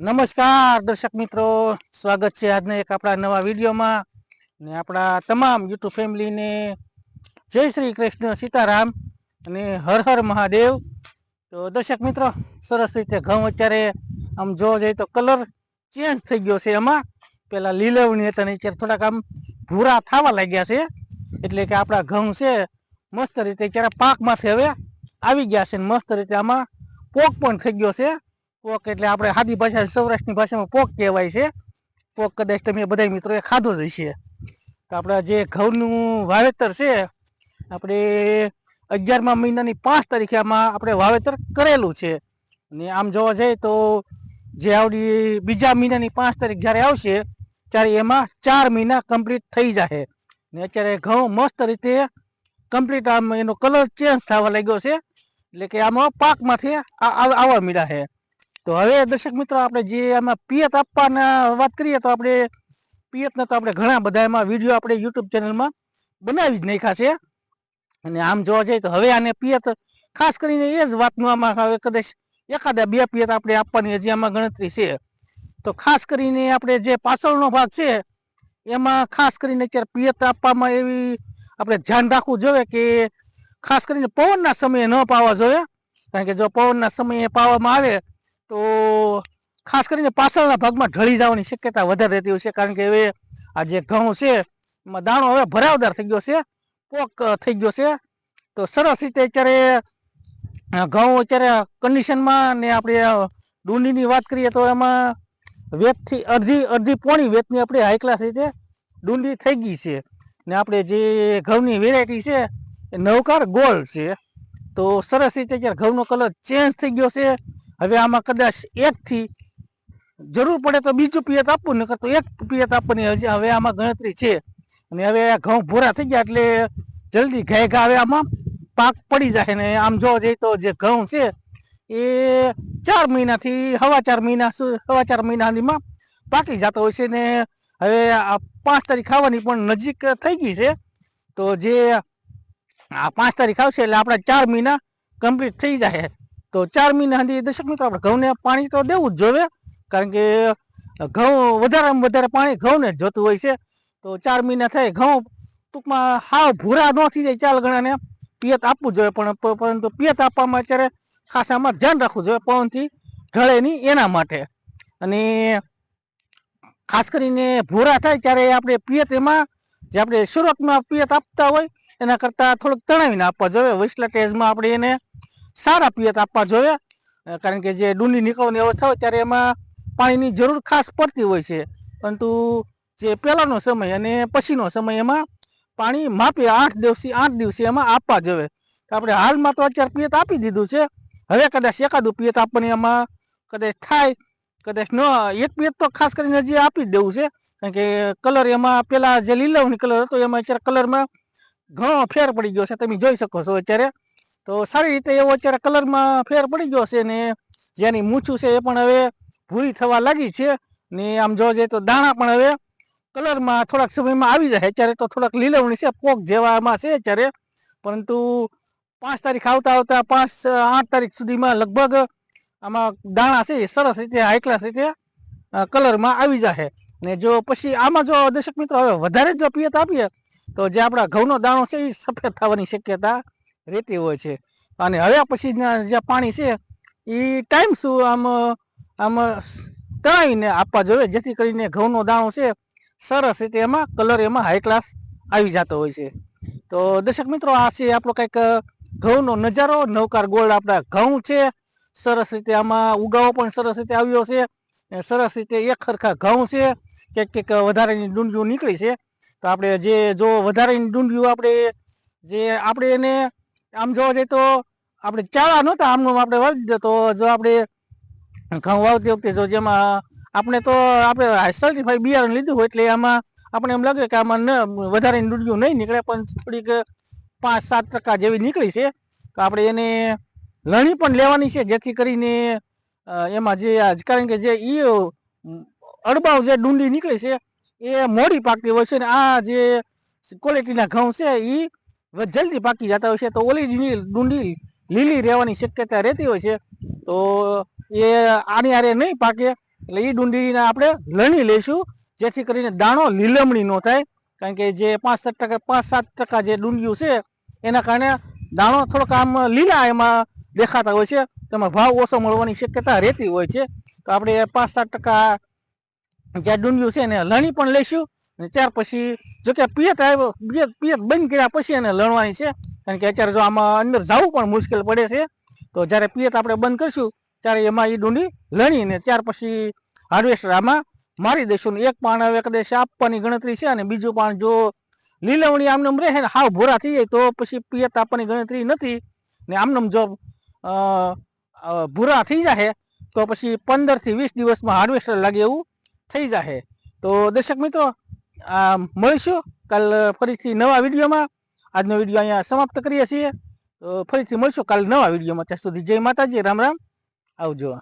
નમસ્કાર, દર્શક મિત્રો. સ્વાગત છે આજના એક આપણા નવા વિડીયોમાં. ને આપણા તમામ યુટ્યુબ ફેમિલીને જય શ્રી કૃષ્ણ સીતારામ અને હર હર મહાદેવ. તો દર્શક મિત્રો, સરસ રીતે ઘઉં અત્યારે આમ જોવા જઈએ તો કલર ચેન્જ થઈ ગયો છે એમાં. પેલા લીલવણી હતા ને અત્યારે થોડાક આમ ભૂરા થવા લાગ્યા છે. એટલે કે આપણા ઘઉં છે, મસ્ત રીતે અત્યારે પાકમાંથી હવે આવી ગયા છે મસ્ત રીતે આમાં પોક પણ થઈ ગયો છે. પોક એટલે આપણે સાદી ભાષા સૌરાષ્ટ્રની ભાષામાં પોક કહેવાય છે. પોક કદાચ તમે બધા મિત્રોએ ખાધો જ હશે. તો આપણા જે ઘઉંનું વાવેતર છે, આપણે અગિયારમા મહિનાની પાંચ તારીખે આમાં આપણે વાવેતર કરેલું છે. ને આમ જોવા જઈએ તો જે આવડી બીજા મહિનાની પાંચ તારીખ જ્યારે આવશે, ત્યારે એમાં ચાર મહિના કમ્પ્લીટ થઈ જશે ને અત્યારે ઘઉં મસ્ત રીતે કમ્પ્લીટ આમ એનો કલર ચેન્જ થવા લાગ્યો છે. એટલે કે આમાં પાકમાંથી આવવા મળ્યા છે. તો હવે દર્શક મિત્રો, આપણે જે આમાં પિયત આપવાના વાત કરીએ તો આપણે પિયતને તો આપણે ઘણા બધા એમાં વીડિયો આપણે યુટ્યુબ ચેનલમાં બનાવી જ નાખ્યા છે. અને આમ જોવા જઈએ તો હવે આને પિયત ખાસ કરીને એ જ વાતનું આમાં હવે કદાચ એકાદા બે પિયત આપણે આપવાની હજી આમાં ગણતરી છે. તો ખાસ કરીને આપણે જે પાછળનો ભાગ છે, એમાં ખાસ કરીને અત્યારે પિયત આપવામાં એવી આપણે ધ્યાન રાખવું જોઈએ કે ખાસ કરીને પવનના સમયે ન પાવા જોઈએ. કારણ કે જો પવનના સમયે પાવામાં આવે તો ખાસ કરીને પાછળના ભાગમાં ઢળી જવાની શક્યતા વધારે રહેતી હોય છે. કારણ કે હવે આ જે ઘઉં છે, એમાં દાણો હવે ભરાવદાર થઈ ગયો છે, પોક થઈ ગયો છે. તો સરસ રીતે અત્યારે ઘઉં અત્યારે કન્ડિશનમાં ને આપણે ડુંડીની વાત કરીએ તો એમાં વેતથી અડધી અડધી પોણી વેતની આપણે હાઈ ક્લાસ રીતે ડુંડી થઈ ગઈ છે. ને આપણે જે ઘઉંની વેરાયટી છે, એ નવકાર ગોળ છે. તો સરસ રીતે અત્યારે ઘઉંનો કલર ચેન્જ થઈ ગયો છે. હવે આમાં કદાચ એકથી જરૂર પડે તો બીજું પિયત આપવું નકર તો એક પિયત આપવાની હજી હવે આમાં ગણતરી છે. અને હવે આ ઘઉં ભૂરા થઈ ગયા એટલે જલ્દી ઘાય ઘા હવે આમાં, પાક પડી જાય ને આમ જોવા જઈએ તો જે ઘઉં છે એ ચાર મહિનાથી, હવા ચાર મહિના હવા ચાર મહિનાનીમાં પાકી જતો હોય છે ને હવે આ પાંચ તારીખ આવવાની પણ નજીક થઈ ગઈ છે. તો જે આ પાંચ તારીખ આવશે એટલે આપણા ચાર મહિના કમ્પ્લીટ થઈ જાય. તો ચાર મહિના સુધી દર્શક મિત્રો આપણે ઘઉંને પાણી તો દેવું જ જોઈએ કારણ કે ઘઉં વધારેમાં વધારે પાણી ઘઉંને જોતું હોય છે. તો ચાર મહિના થાય ઘઉં ટૂંકમાં હાવ ભૂરા ન થઈ જાય ચાલ ગણાને. પિયત આપવું જોઈએ પણ પરંતુ પિયત આપવામાં અત્યારે ખાસ આમાં ધ્યાન રાખવું જોઈએ પવનથી ઢળે નહીં એના માટે. અને ખાસ કરીને ભૂરા થાય ત્યારે આપણે પિયત એમાં, જે આપણે સુરતમાં પિયત આપતા હોય એના કરતાં થોડુંક તણાવીને આપવા જોઈએ. વિસલા ટેજમાં આપણે એને સારા પિયત આપવા જોઈએ. કારણ કે જે ડુંડી નીકળવાની અવસ્થા હોય ત્યારે એમાં પાણીની જરૂર ખાસ પડતી હોય છે. પરંતુ જે પહેલાંનો સમય અને પછીનો સમય એમાં પાણી માપી આઠ દિવસથી આઠ દિવસે એમાં આપવા જોઈએ. આપણે હાલમાં તો અત્યારે પિયત આપી દીધું છે. હવે કદાચ એકાદું પિયત આપવાની એમાં કદાચ થાય, કદાચ ન એક પિયત તો ખાસ કરીને હજી આપી જ દેવું છે. કારણ કે કલર એમાં પેલા જે લીલાવની કલર હતો એમાં અત્યારે કલરમાં ઘણો ફેર પડી ગયો છે. તમે જોઈ શકો છો અત્યારે. તો સારી રીતે એવો અત્યારે કલરમાં ફેર પડી ગયો છે ને જેની મૂછું છે એ પણ હવે ભૂરી થવા લાગી છે ને આમ જોવા જઈએ તો દાણા પણ હવે કલરમાં થોડાક સમયમાં આવી જાય. અત્યારે તો થોડાક લીલવણી છે, પોક જેવામાં છે અત્યારે. પરંતુ પાંચ તારીખ આવતા આવતા પાંચ, આઠ તારીખ સુધીમાં લગભગ આમાં દાણા છે એ સરસ રીતે હાઈ રીતે કલરમાં આવી જાય ને જો પછી આમાં જો દર્શક મિત્રો હવે વધારે જો પિયત આપીએ તો જે આપણા ઘઉંનો દાણો છે એ સફેદ થવાની શક્યતા રહેતી હોય છે. અને હવે પછીના જે પાણી છે એ ટાઈમ શું આમ આમ તણાવીને આપવા જોઈએ જેથી કરીને ઘઉંનો દાણો છે, સરસ રીતે એમાં કલર એમાં હાઈ ક્લાસ આવી જતો હોય છે. તો દર્શક મિત્રો, આ છે આપણો કંઈક ઘઉંનો નજારો. નવકાર ગોળ આપણા ઘઉં છે. સરસ રીતે આમાં ઉગાવો પણ સરસ રીતે આવ્યો છે. સરસ રીતે એક ખરખા ઘઉં છે. ક્યાંક ક્યાંક વધારાની ડુંડીઓ નીકળી છે. તો આપણે જે જો વધારાની ડુંડીઓ આપણે જે આપણે એને આમ જોવા જઈએ તો આપણે ચાળા નહોતા આમનું આપણે વાવી તો જો આપણે ઘઉં વાવતી વખતે જો જેમાં આપણે તો આપણે સર્ટિફાઈ બિયારણ લીધું હોય એટલે આમાં આપણે એમ લાગે કે આમાં ન વધારાની ડુંડીઓ નહીં નીકળે, પણ થોડીક પાંચ સાત ટકા જેવી નીકળી છે. તો આપણે એને લણી પણ લેવાની છે, જેથી કરીને એમાં જે કારણ કે જે ઈ અડબાવ જે ડુંડી નીકળે છે, એ મોડી પાકતી હોય છે ને આ જે ક્વોલિટીના ઘઉં છે એ જલ્દી પાકી જતા હોય છે તો ઓલી ડુંડી લીલી રહેવાની શક્યતા રહેતી હોય છે તો એ આની આરે નહીં પાકે એટલે એ ડુંડીને આપણે લણી લઈશું. જેથી કરીને દાણો લીલમણી ન થાય. કારણ કે જે પાંચ સાત ટકા પાંચ સાત ટકા જે ડુંડિયું છે એના કારણે દાણો થોડોક આમ લીલા એમાં દેખાતા હોય છે. તેમાં ભાવ ઓછો મળવાની શક્યતા રહેતી હોય છે. તો આપણે પાંચ સાત ટકા જે ડુંડિયું છે એને લણી પણ લઈશું. અને ત્યાર પછી જો કે પિયત આવ્યો, પિયત પિયત બંધ કર્યા પછી એને લણવાની છે. કારણ કે અત્યારે જો આમાં અંદર જવું પણ મુશ્કેલ પડે છે. તો જ્યારે પિયત આપણે બંધ કરશું, ત્યારે એમાં એ ડુંડી લણીને ત્યાર પછી હાર્વેસ્ટર આમાં મારી દઈશું ને એક પાન હવે કદાચ આપવાની ગણતરી છે અને બીજું પાન જો લીલવણી આમનામ રહે ને હાવ ભૂરા થઈ જાય તો પછી પિયત આપવાની ગણતરી નથી. ને આમનામ જો ભૂરા થઈ જાય તો પછી પંદરથી વીસ દિવસમાં હાર્વેસ્ટર લાગે એવું થઈ જાય તો દર્શક મિત્રો મળીશું. કાલ ફરીથી નવા વિડીયોમાં. આજનો વીડિયો અહીંયા સમાપ્ત કરીએ છીએ. ફરીથી મળીશું કાલ નવા વિડીયોમાં. ત્યાં સુધી જય માતાજી. રામ રામ. આવજો.